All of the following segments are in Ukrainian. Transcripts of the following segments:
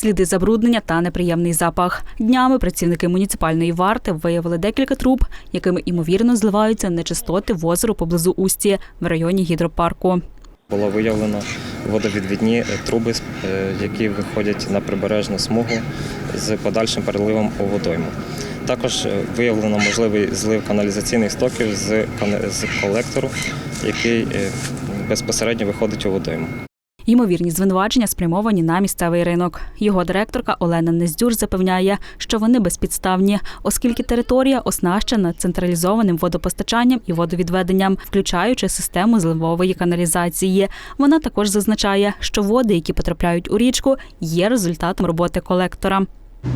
сліди забруднення та неприємний запах. Днями працівники муніципальної варти виявили декілька труб, якими ймовірно зливаються нечистоти в озеро поблизу Усті в районі гідропарку. Було виявлено водовідвідні труби, е, які виходять на прибережну смугу з подальшим переливом у водойму. Також е, виявлено можливий злив каналізаційних стоків з колектору, який е, безпосередньо виходить у водойму. Ймовірні звинувачення спрямовані на місцевий ринок. Його директорка Олена Нездюр запевняє, що вони безпідставні, оскільки територія оснащена централізованим водопостачанням і водовідведенням, включаючи систему зливової каналізації. Вона також зазначає, що води, які потрапляють у річку, є результатом роботи колектора.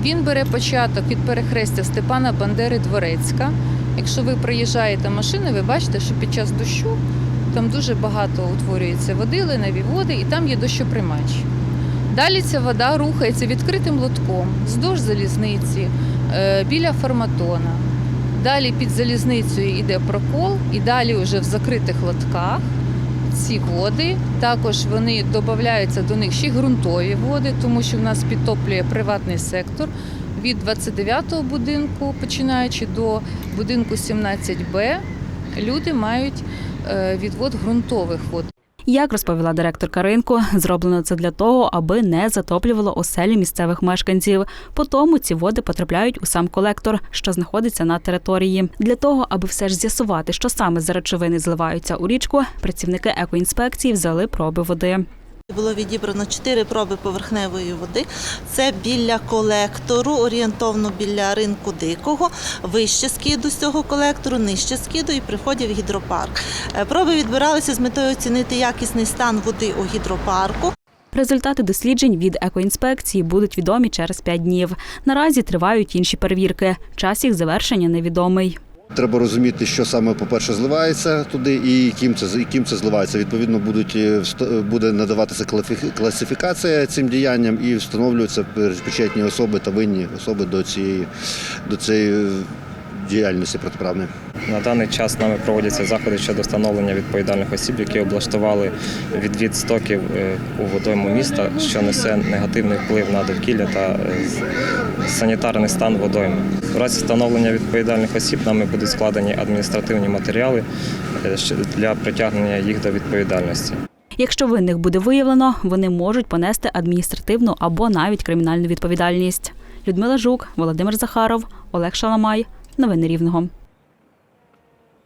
Він бере початок від перехрестя Степана Бандери Дворецька. Якщо ви приїжджаєте машиною, ви бачите, що під час дощу там дуже багато утворюється води, леневі води, і там є дощоприймач. Далі ця вода рухається відкритим лотком вздовж залізниці, е, біля форматона. Далі під залізницею йде прокол, і далі вже в закритих лотках ці води. Також вони додаються до них ще ґрунтові води, тому що в нас підтоплює приватний сектор. Від 29-го будинку, починаючи до будинку 17Б, люди мають е, відвод ґрунтових вод. Як розповіла директорка ринку, зроблено це для того, аби не затоплювало оселі місцевих мешканців. По тому ці води потрапляють у сам колектор, що знаходиться на території. Для того, аби все ж з'ясувати, що саме за речовини зливаються у річку, працівники екоінспекції взяли проби води. Було відібрано чотири проби поверхневої води. Це біля колектору, орієнтовно біля ринку дикого, вище скиду з цього колектору, нижче скиду і при вході в гідропарк. Е, Проби відбиралися з метою оцінити якісний стан води у гідропарку. Результати досліджень від екоінспекції будуть відомі через 5 днів. Наразі тривають інші перевірки. Час їх завершення невідомий. Треба розуміти, що саме, по-перше, зливається туди і ким це, ким це зливається. Відповідно, будуть, е, вст- буде надаватися класифікація цим діянням і встановлюються причетні особи та винні особи до цієї, до цієї діяльності протиправної. На даний час нами проводяться заходи щодо встановлення відповідальних осіб, які облаштували відвід стоків е, у водойму міста, що несе негативний вплив на довкілля та е, санітарний стан водойми. В разі встановлення відповідальних осіб нами будуть складені адміністративні матеріали е, для притягнення їх до відповідальності. Якщо винних буде виявлено, вони можуть понести адміністративну або навіть кримінальну відповідальність. Людмила Жук, Володимир Захаров, Олег Шаламай. Новини Рівного.